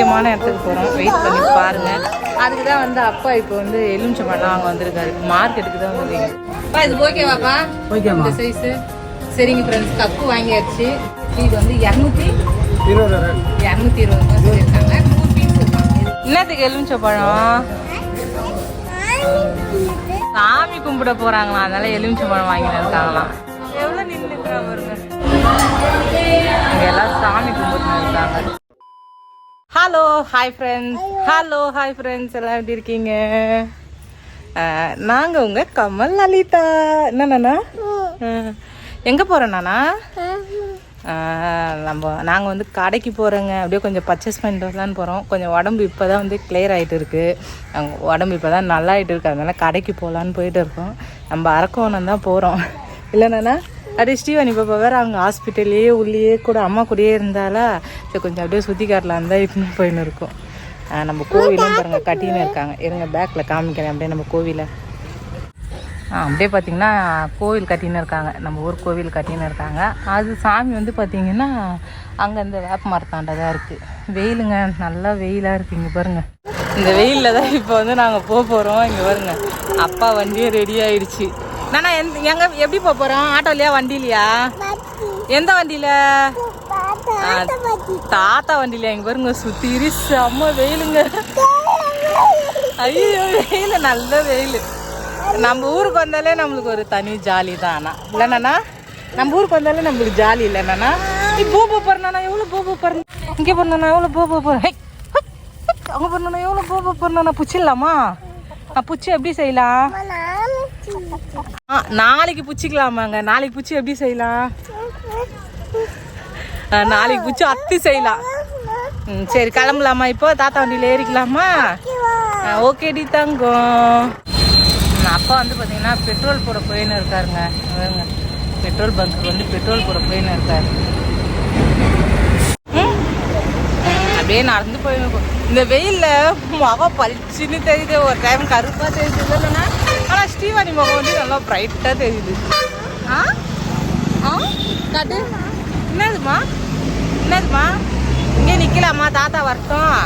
முக்கியமான இடத்துக்கு போகிறோம் வெயிட் பண்ணி பாருங்கள் அதுக்கு தான் வந்து அப்பா இப்போ வந்து எலுமிச்சம்பழம் அங்கே வந்திருக்காரு. மார்க்கெட்டுக்கு தான் வந்துருக்கீங்க அப்பா இது ஓகேவாப்பா ஓகேம்மா இந்த சைஸு சரிங்க ஃப்ரெண்ட்ஸ் கப்பு வாங்கியாச்சு. இது வந்து இரநூத்தி இருபது ரூபா. இரநூத்தி இருபது ரூபா சொல்லியிருக்காங்க. பீஸ் என்னத்துக்கு எலுமிச்சம்பழம் சாமி கும்பிட போறாங்களாம். அதனால எலுமிச்சம்பழம் வாங்கிட்டு இருக்காங்களாம். எவ்வளோ நின்றுக்கிறா பாருங்க. இங்க எல்லாம் சாமி கும்பிட்டு இருக்காங்க. Hello hi friends hello hi friends எல்லாம் எப்படி இருக்கீங்க? நாங்கள் உங்கள் கமல் லலிதா. என்னண்ணா எங்கே போகிறோண்ணா நம்ம நாங்கள் வந்து கடைக்கு போகிறோங்க அப்படியே கொஞ்சம் பர்ச்சேஸ் பண்ணிட்டு வரலான்னு போகிறோம் கொஞ்சம் உடம்பு இப்போ தான் வந்து கிளியர் ஆகிட்டு இருக்குது உடம்பு இப்போ தான் நல்லா ஆகிட்டு இருக்கு. அதனால கடைக்கு போகலான்னு போயிட்டு இருக்கோம். நம்ம அரக்கோணம் தான் போகிறோம் இல்லைண்ணா அப்படியே ஸ்ரீவாணி பாப்பா வேறு அவங்க ஹாஸ்பிட்டல்லையே உள்ளேயே கூட அம்மா கூடயே இருந்தாலா சரி கொஞ்சம் அப்படியே சுற்றி காட்டலாம் தான் இப்போ போயின்னு இருக்கும். நம்ம கோவிலும் பாருங்கள் கட்டின்னு இருக்காங்க. இருங்க பேக்கில் காமிக்கிறேன் அப்படியே நம்ம கோவிலை. ஆ, அப்படியே பார்த்தீங்கன்னா கோவில் கட்டின்னு இருக்காங்க. நம்ம ஊர் கோவில் கட்டின்னு இருக்காங்க. அது சாமி வந்து பார்த்தீங்கன்னா அங்கே இந்த வேப்ப மரத்தாண்ட தான் இருக்குது வெயிலுங்க நல்லா வெயிலாக இருக்குது இங்கே பாருங்க. இந்த வெயிலில் தான் இப்போ வந்து நாங்கள் போக போகிறோம் இங்கே பாருங்க. அப்பா வண்டியே ரெடி ஆயிடுச்சு. நானா எங்கே எப்படி போக போகிறோம் ஆட்டோலையா வண்டிலையா எந்த வண்டியில்? தாத்தா வண்டியில. எங்க பாருங்க சுத்திரி செம்ம வெயிலுங்க. ஐயோ வெயில் நல்ல வெயில். நம்ம ஊருக்கு வந்தாலே நம்மளுக்கு ஒரு தனி ஜாலி தான் ஆனா இல்லைண்ணா நம்ம ஊருக்கு வந்தாலே நம்மளுக்கு ஜாலி இல்லைண்ணா நீ பூபு போறனா எவ்வளோ பூபு போறேன்? இங்கே போறனா எவ்வளோ பூபு போறேன். ஹை, ஹை, ஹை, அங்க போறனா எவ்வளோ பூபு போறனா புச்சிடலாமா நான் புச்சி எப்படி செய்யலாம்? நாளைக்கு பிடிச்சிக்கலாமாங்க நாளைக்கு பிடிச்சி எப்படி செய்யலாம்? நாளைக்கு பிடிச்சி அத்தி செய்யலாம். ம், சரி கிளம்பலாமா இப்போ? தாத்தா வண்டியில் ஏறிக்கலாமா? ஓகேடி தங்கம். அப்பா வந்து பார்த்தீங்கன்னா பெட்ரோல் போட போயின்னு இருக்காருங்க. பெட்ரோல் பங்க்கு வந்து பெட்ரோல் போட போயின்னு இருக்காரு. ம், அப்படியே நடந்து போயின்னு இந்த வெயிலில் முகம் பளிச்சுன்னு தெரியுது. ஒரு டைம் கருப்பாக தெரியுது. இல்லைன்னா ஆனால் முகம் வந்து நல்லா பிரைட்டாக தெரியுது. ஆ? ஆ? காட்டு. என்னதுமா என்னதுமா இங்கே நிற்கலாமா தாத்தா வரட்டும்.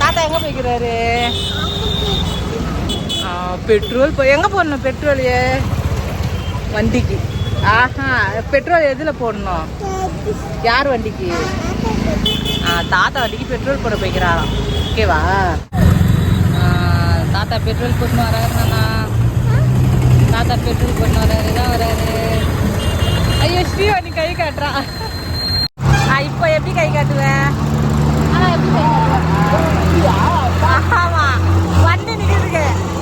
தாத்தா எங்கே போய்க்கிறாரு? பெட்ரோல் போ எங்கே போடணும் பெட்ரோல்? வண்டிக்கு. ஆஹா பெட்ரோல் எதில் போடணும்? யார் வண்டிக்கு? ஆ தாத்தா வண்டிக்கு பெட்ரோல் போட போய்க்கிறாராம். ஓகேவா? தாத்தா பெட்ரோல் போட்டு வராருண்ணா தாத்தா பெட்ரோல் போட்டு வராரு தான் வராரு. ஐயோ ஸ்ரீவாணி கை காட்டுறா. ஆ இப்போ எப்படி கை காட்டுவேன் ஆனா எப்படி கை காட்டுவேன் ஆமா வண்டி நிக்குதுங்க.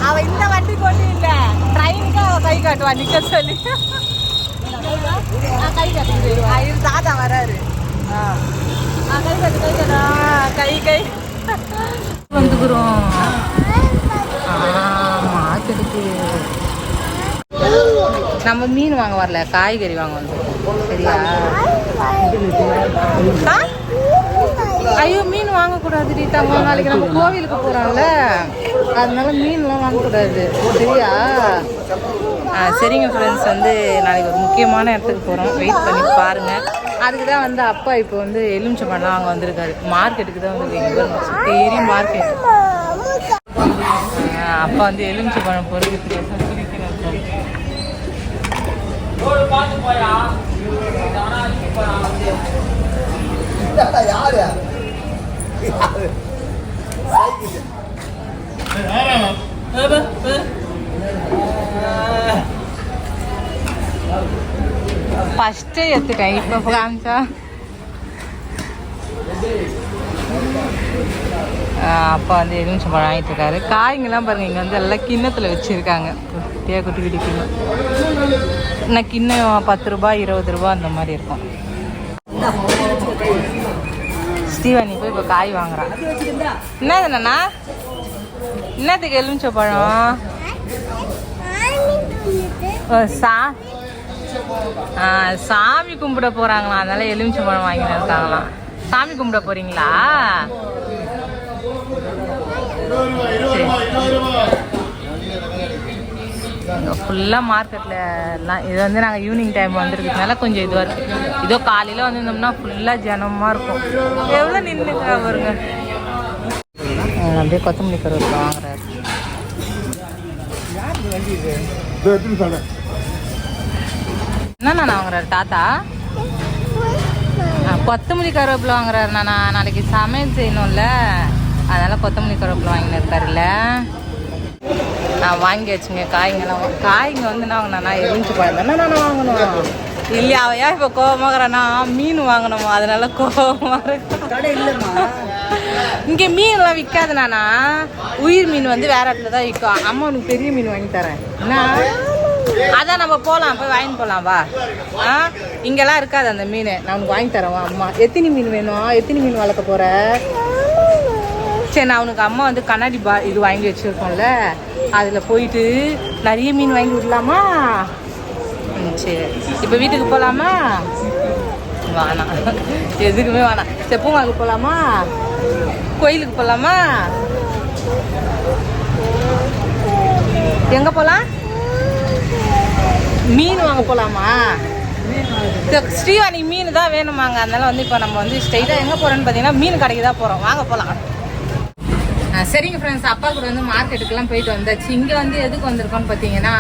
அவ இந்த வண்டி கொண்டு இல்ல. ட்ரெயினுக்கு அவ கை காட்டுவா நிக்க சொல்லி. கை காட்டு தாத்தா வராரு. கை காட்டு கை காட்டு. கை கை. வந்துக்கிறோம். மார்க்கெட்டுக்கு நம்ம மீன் வாங்க வரல காய்கறி வாங்க வந்தோம். சரியா? ஐயோ மீன் வாங்கக்கூடாது தங்க நாளைக்கு நம்ம கோவிலுக்கு போகிறோம்ல அதனால மீன்லாம் வாங்கக்கூடாது. சரியா? ஆ சரிங்க ஃப்ரெண்ட்ஸ் வந்து நாளைக்கு ஒரு முக்கியமான இடத்துக்கு போகிறோம் வெயிட் பண்ணி பாருங்கள் அதுக்கு தான் வந்து அப்பா இப்போ வந்து எலுமிச்சம்பழம் அங்கே வந்திருக்காரு. மார்க்கெட்டுக்கு தான் வந்துருக்கீங்க சுத்தேரி மார்க்கெட் அப்பா வந்து எலுமிச்சம்பழம் பொறுக்கிறதுக்கு யாரு? ஃபஸ்ட்டு எடுத்துட்டேன் இப்போ காமிச்சா. அப்பா வந்து எலுமிச்சம்பழம் வாங்கிட்டு இருக்காரு. காய்ங்கெல்லாம் பாருங்க இங்கே வந்து எல்லாம் கிண்ணத்தில் வச்சுருக்காங்க. குட்டியாக குட்டி குட்டி கிண்ணம். இன்னும் கிண்ணம் பத்து ரூபாய் இருபது ரூபாய் அந்த மாதிரி இருக்கும். ஸ்ரீவாணி போய் இப்போ காய் வாங்குறான் என்னது என்னண்ணா என்னத்துக்கு எலுமிச்சம்பழம் ஓ, சா ஆ, சாமி கும்பிட போகிறாங்களா அதனால எலுமிச்சம்பழம் வாங்கிட்டு இருக்காங்களாம். சாமி கும்பிட போறீங்களா? சரி. ஃபுல்லாக மார்க்கெட்டில் எல்லாம் இது வந்து நாங்கள் ஈவினிங் டைம் வந்துருக்கிறதுனால கொஞ்சம் இதுவாக இருக்குது இதோ காலையில் வந்திருந்தோம்னா ஃபுல்லாக ஜனமாக இருக்கும். எவ்வளோ நின்றுக்கிறா வருங்க அப்படியே கொத்தமல்லி கருவேப்பிலை வாங்குறாரு. என்னண்ணா வாங்குறாரு? தாத்தா? கொத்தமல்லி கருவேப்பிலை வாங்குறாரு நானா நாளைக்கு சமையல் செய்யணும்ல. அதனால் கொத்தமல்லி கருவேப்பிலை வாங்கினிருக்காருல்ல நான் வாங்கி வச்சுங்க காய்ங்கெல்லாம் காய்ங்க வந்து என்ன வாங்கினா எரிஞ்சு பழம் நான் வாங்கணும்? இல்லையா ஏன் இப்போ கோவமாகறானா மீன் வாங்கணுமா? அதனால இல்லைம்மா. இங்கே மீன்லாம் விற்காது நானா. உயிர் மீன் வந்து வேற இடத்துல தான் விற்கும் அம்மா உனக்கு பெரிய மீன் வாங்கி தரேன். என்ன? அதான் நம்ம போகலாம் போய் வாங்கிட்டு போகலாம் வா. ஆ? இங்கெல்லாம் இருக்காது அந்த மீன். நான் உனக்கு வாங்கி தரேன் அம்மா. எத்தனை மீன் வேணும்? எத்தனை மீன் வளர்க்க போற? சரி நான் உனக்கு அம்மா வந்து கண்ணாடி பா இது வாங்கி வச்சுருக்கோம்ல. அதில் போயிட்டு நிறைய மீன் வாங்கி விடலாமா? ம் சரி. இப்போ வீட்டுக்கு போகலாமா வேணாம் எதுக்குமே வேணாம் செப்பமாக்கு போகலாமா கோயிலுக்கு போகலாமா எங்கே போகலாம் மீன் வாங்க போகலாமா ஸ்ரீவாணி மீன் தான் வேணுமாங்க. அதனால வந்து இப்போ நம்ம வந்து ஸ்ட்ரைட்டாக எங்கே போகிறோன்னு பார்த்தீங்கன்னா மீன் கடைக்கு தான் போகிறோம் வாங்க போகலாம் சரிங்க ஃப்ரெண்ட்ஸ் அப்பா கூட வந்து மார்க்கெட்டுக்கெல்லாம் போயிட்டு வந்தாச்சு. இங்கே வந்து எதுக்கு வந்திருக்கோம்னு பார்த்தீங்கன்னா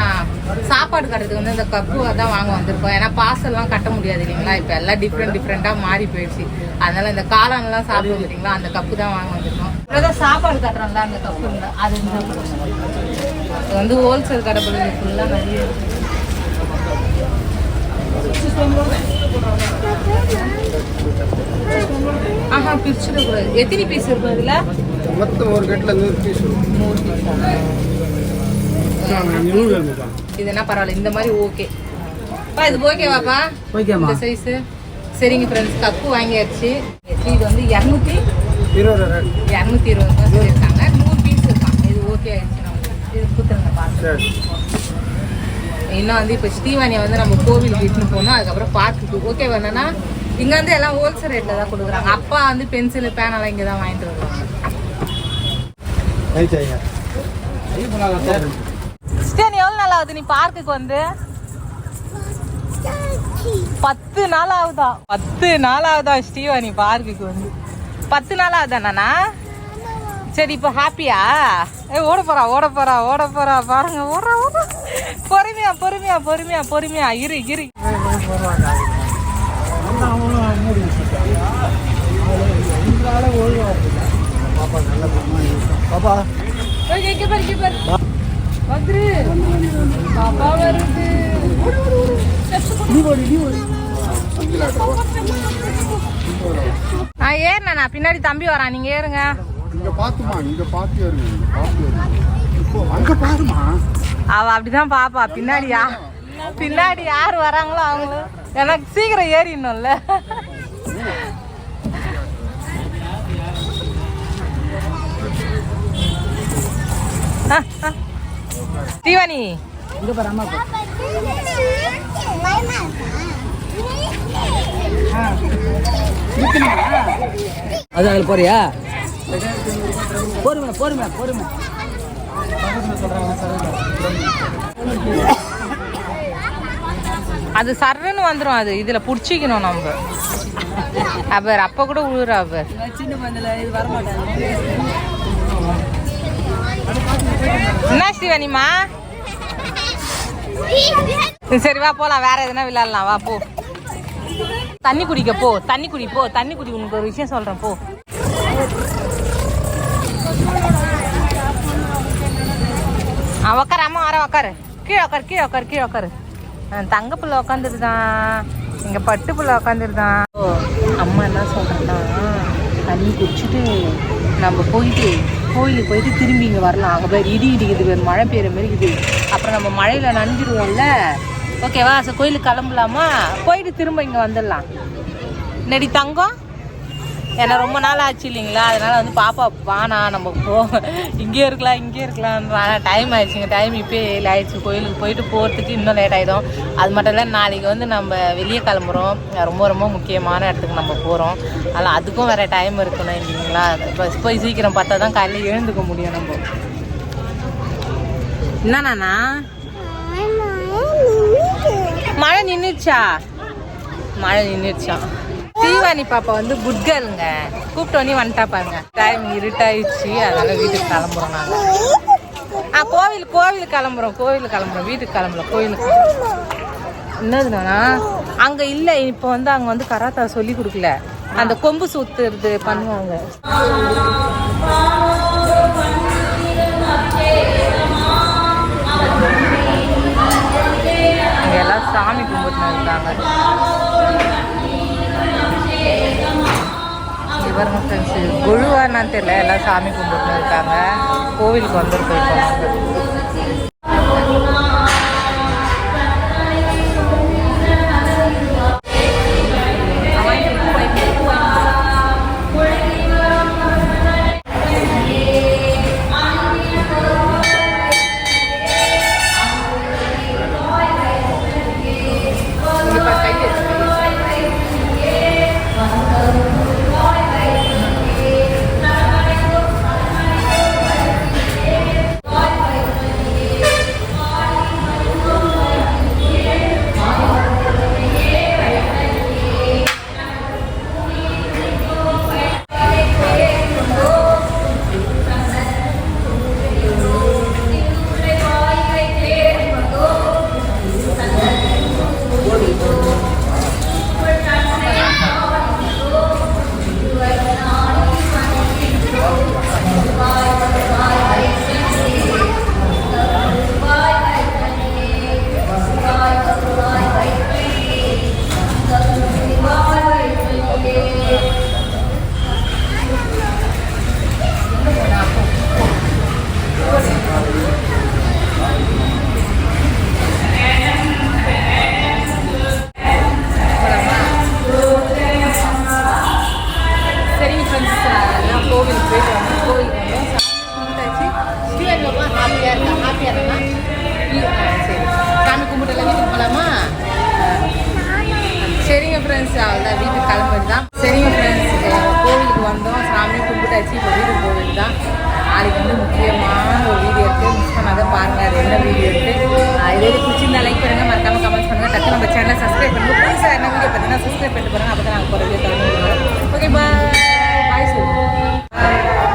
சாப்பாடு கட்டுறதுக்கு வந்து இந்த கப்பு தான் வாங்க வந்திருக்கோம். ஏன்னா பார்சல்லாம் கட்ட முடியாது இல்லைங்களா? இப்போ எல்லாம் டிஃப்ரெண்ட் டிஃப்ரெண்ட்டாக மாறி போயிடுச்சு. அதனால இந்த காளான்லாம் சாப்பிட பார்த்தீங்களா அந்த கப்பு தான் வாங்க வந்திருக்கோம். அப்புறம் சாப்பாடு கட்டுறோம்ல அந்த கப்பு இல்லை. அது இது வந்து ஹோல்சேல் கடை ஃபுல்லாக நிறைய இருக்கு. ஆஹா பிரிச்சிடக்கூடாது. எத்தனை பீஸ் இருக்கும் இதில்? மொத்தம் ஒரு கட்டில் நூறு பீஸ் வரும். நூறு பீஸ் நூறு வேணும்ப்பா. இது என்ன பரவாயில்ல இந்த மாதிரி ஓகே பா இது ஓகேவாப்பா ஓகேம்மா. இந்த சைஸ் சரிங்க ஃப்ரெண்ட்ஸ் கப்பு வாங்கியாச்சு. இது வந்து இரநூத்தி இருபது ரேட் இரநூத்தி இருபது ரூபா சொல்லியிருக்காங்க. நூறு பீஸ் இருக்காங்க இது ஓகே ஆயிடுச்சு நமக்கு. இது கொடுத்துருங்க பார்த்து. இன்னும் வந்து இப்போ ஸ்ரீவாணியை வந்து நம்ம கோவிலுக்கு இட்டுன்னு போகணும். அதுக்கப்புறம் பார்க்குக்கு ஓகே வேணா இங்கே வந்து எல்லாம் ஹோல்சேல் ரேட்டில் தான் கொடுக்குறாங்க. அப்பா வந்து பென்சில் பேனெல்லாம் இங்கே தான் வாங்கிட்டு வருவாங்க. ஸ்டேன் எவ்வளோ நாள் ஆகுது நீ பார்க்குக்கு வந்து? பத்து நாள் ஆகுதா பத்து நாள் ஆகுதா நீ பார்க்குக்கு வந்து? பத்து நாள் ஆகுதா சரி இப்போ ஹாப்பியா? ஏ ஓட போறா ஓட போறா ஓட போறா பாருங்க ஓடுறா ஓடுறா. பொறுமையா பொறுமையா பொறுமையா பொறுமையா இரு இரு. பாப்பா ஓகே பாப்பா. நான் பின்னாடி தம்பி வரான் நீங்க ஏறுங்க. இங்க பாத்துமா இங்க பாத்து வருங்க இங்க பாத்து வருங்க இப்போ அங்க பாருமா அவ அப்படிதான் பாப்பா. பின்னாடி யா பின்னாடி யார் வராங்களோ அவங்களும். எனக்கு சீக்கிரம் ஏறிடணும்ல. தீவானி. இங்க பாரு அம்மா. அது அதில் போறியா? பொறுமை பொறுமை பொறுமை. அது சர்ன்னு வந்துடும் அது. இதுல புடிச்சிக்கணும் நம்ம. அவர் அப்ப கூட உழுற அவர் சின்ன இது வரமாட்டாங்க என்ன ஸ்ரீவானிமா சரி வா போலாம். வேற எதுனா விளையாடலாம். வா போ. தண்ணி குடிக்க போ. தண்ணி குடி போ. தண்ணி குடி உனக்கு ஒரு விஷயம் சொல்றேன் போ. ஆ உக்காரு அம்மா வர உக்காரு. கீழே உக்காரு கீழே உக்காரு கீழே உக்காரு. தங்க புள்ள உக்காந்துருதான் இங்க பட்டு புள்ள உக்காந்துருதான் அம்மா என்ன சொல்கிறேன்னா தண்ணி குடிச்சிட்டு நம்ம போயிட்டு கோயிலுக்கு போயிட்டு திரும்பி இங்கே வரலாம் அங்கே போய் இடி இடிக்குது வேறு மழை பெய்கிற மாதிரி இருக்குது. அப்புறம் நம்ம மழையில் நனைஞ்சிருவோம்ல. ஓகேவா சரி கோயிலுக்கு கிளம்பலாமா? போயிட்டு திரும்ப இங்கே வந்துடலாம். நெடி தங்கம்? ஏன்னா ரொம்ப நாள் ஆச்சு இல்லைங்களா? அதனால வந்து பாப்பா வானா நம்ம போ இங்கேயே இருக்கலாம் இங்கேயே இருக்கலாம். டைம் ஆயிடுச்சுங்க. டைம் இப்போயே ஏழு ஆயிடுச்சு. கோயிலுக்கு போயிட்டு போகிறதுக்கு இன்னும் லேட் ஆகிடும் அது மட்டும் இல்லை நாளைக்கு வந்து நம்ம வெளியே கிளம்புறோம். ரொம்ப ரொம்ப முக்கியமான இடத்துக்கு நம்ம போகிறோம் அதனால் அதுக்கும் வேறு டைம் இருக்கணும் இல்லைங்களா? இப்போ போய் சீக்கிரம் பார்த்தா தான் காலையில் எழுந்துக்க முடியும் நம்ம. என்னண்ணா மழை நின்றுச்சா மழை நின்றுச்சா தீவானி பாப்பா வந்து குட் கேர்ளுங்க கூப்பிட்டோன்னே வந்துட்டா பாருங்க. டைம் இருட்டாயிடுச்சு அதனால வீட்டுக்கு கிளம்புறோம் நாங்க. ஆ கோவில் கோவில் கிளம்புறோம் கோவில் கிளம்புறோம் வீட்டுக்கு கிளம்புறோம் கோவிலுக்கு. என்னதுனா அங்க இல்ல இப்போ வந்து அங்க வந்து கராத்தா சொல்லி கொடுக்கல. அந்த கொம்பு சுத்துறது பண்ணுவாங்க எல்லாம் சாமி கும்பிட்டு இருக்காங்க. இவருங்க ஃப்ரெண்ட்ஸ் குழுவானான்னு தெரியல எல்லாம் சாமி கும்பிட்டு இருக்காங்க. கோவிலுக்கு வந்துட்டு இப்போ ஃப்ரெண்ட்ஸ் அவ்வளோதான் வீட்டுக்கு கிளம்புறது தான். சரிங்க ஃப்ரெண்ட்ஸ் கோவிலுக்கு வந்தோம். சாமி கும்பிட்டாச்சு இப்போ வீட்டுக்கு கோவில் தான். நாளைக்கு வந்து முக்கியமான ஒரு வீடியோ இருக்குது மிஸ் பண்ணாத பாருங்கள் அது என்ன வீடியோ இருக்குது இதே பிடிச்சிருந்தா லைக் பண்ணுங்கள் மறக்காமல் கமெண்ட்ஸ் பண்ணுங்கள் டக்கு நம்ம சேனலை சப்ஸ்கிரைப் பண்ணுங்கள் புதுசாக என்ன வீடியோ பார்த்தீங்கன்னா சப்ஸ்கிரைப் பண்ணிட்டு பாருங்கள் அப்போ தான் நாங்கள் போகிற வீடியோ ஓகே பாய் பாய் சொல்லு